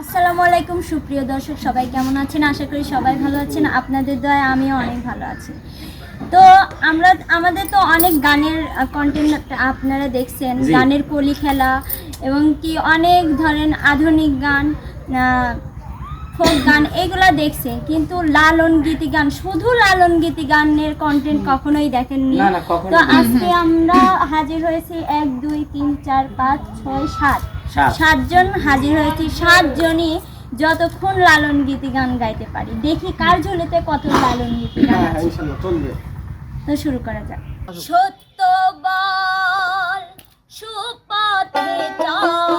আসসালামু আলাইকুম সুপ্রিয় দর্শক সবাই কেমন আছেন? আশা করি সবাই ভালো আছেন। আপনাদের দয়া আমিও অনেক ভালো আছি। তো আমরা আমাদের তো অনেক গানের কন্টেন্ট আপনারা দেখছেন গানের কলি খেলা এবং কি অনেক ধরেন আধুনিক গান ফোক গান এগুলো দেখছেন কিন্তু লালন গীতি গান শুধু লালন গীতি গানের কন্টেন্ট কখনোই দেখেননি। তো আজকে আমরা হাজির হয়েছি এক দুই তিন চার পাঁচ ছয় সাত। সাতজন হাজির হয়েছি সাতজনই যতক্ষণ লালন গীতি গান গাইতে পারি। দেখি কার ঝুলিতে কত লালন গীতি গান হ্যাঁ আছে। তো শুরু করা যাক। সত্য বল সুপথে চলো।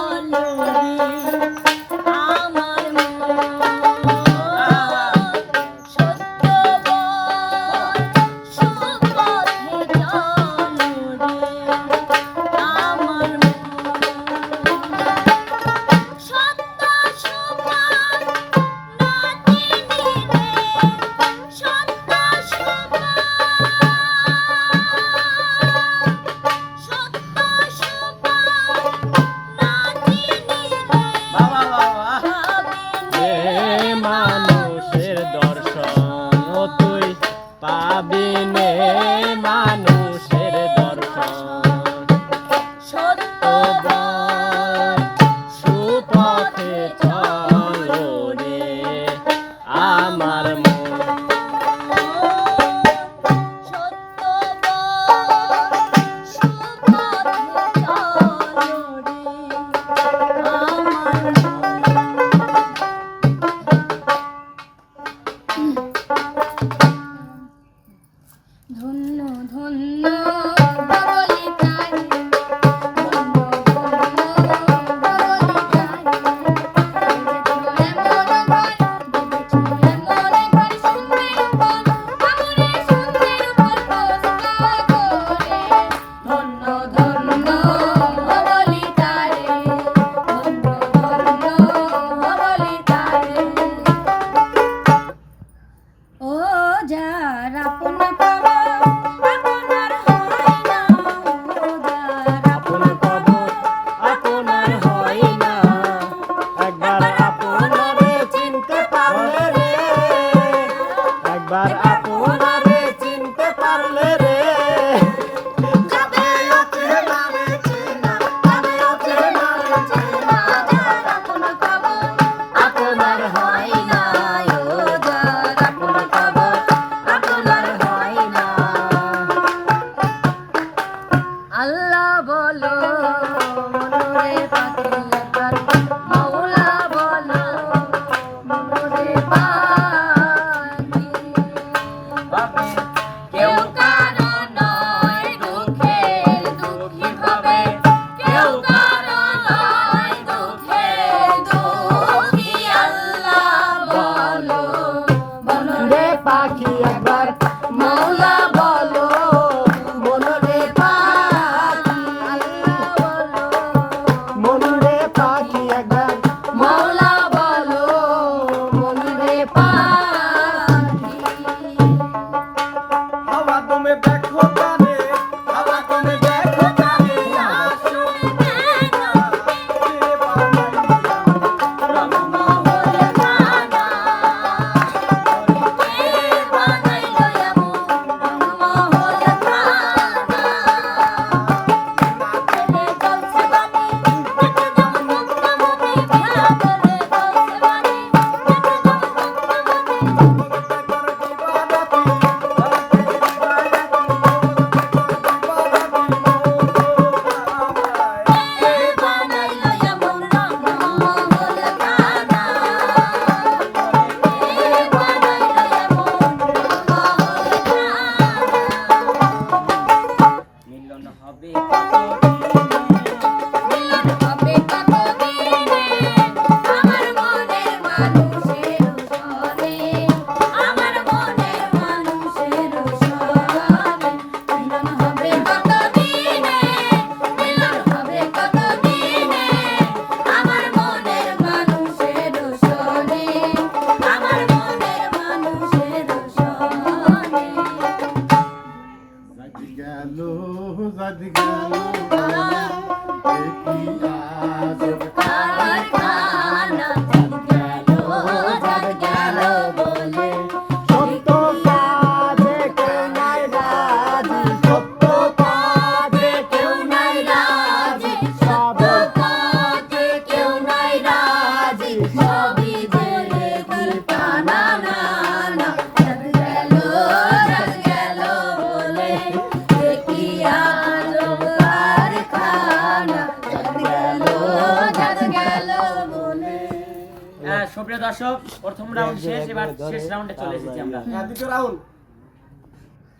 দর্শক প্রথম রাউন্ড শেষ এবার শেষ রাউন্ডে চলে এসেছি আমরা। হ্যাঁ, দ্বিতীয় রাউন্ড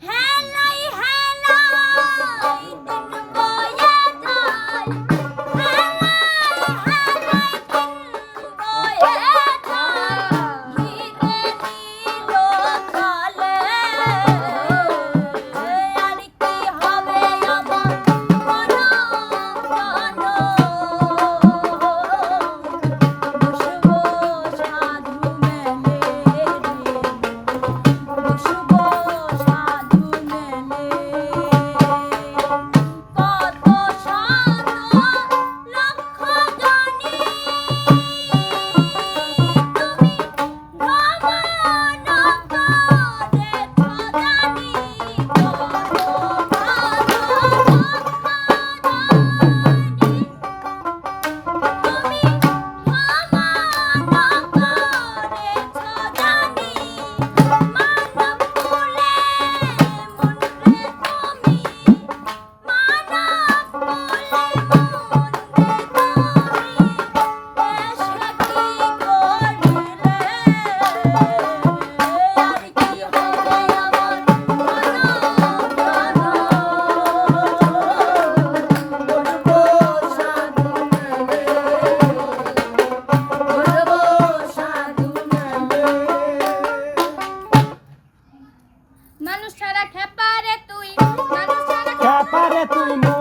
হ্যালো হ্যালো bathroom.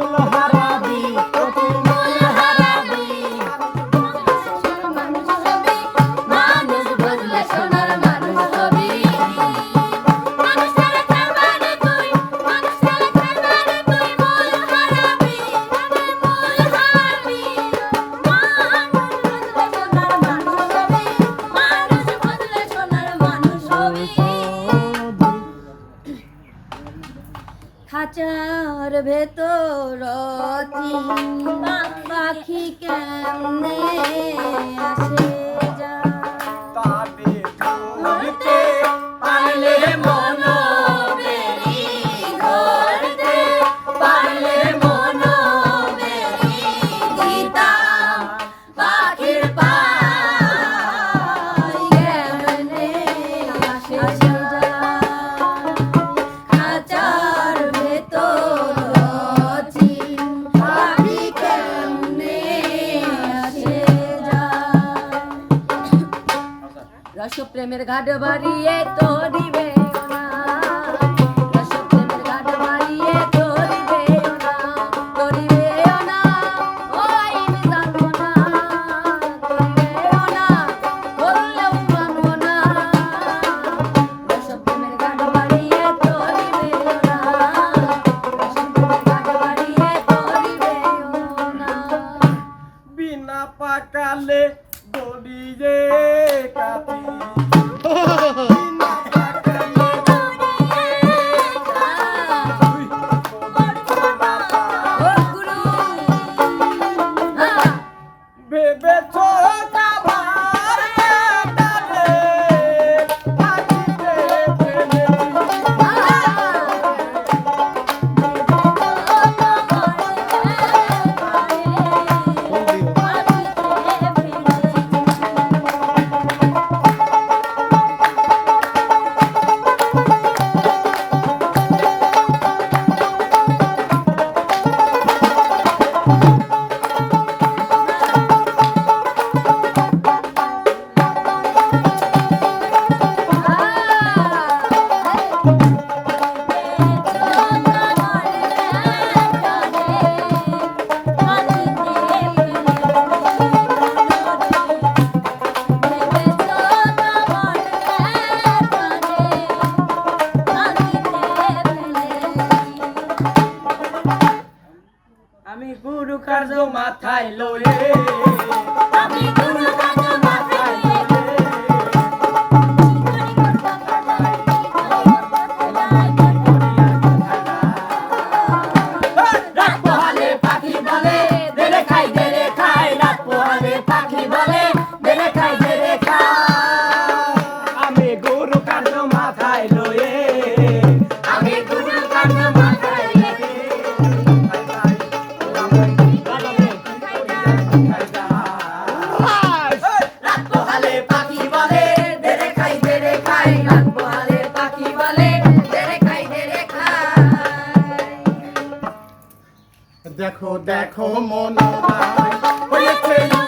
ভেতর পাখি কেমনে আসে যা তাদের আসো প্রেমের ঘাট বাড়িয়ে তো দিবে মনোরায় হয়েছে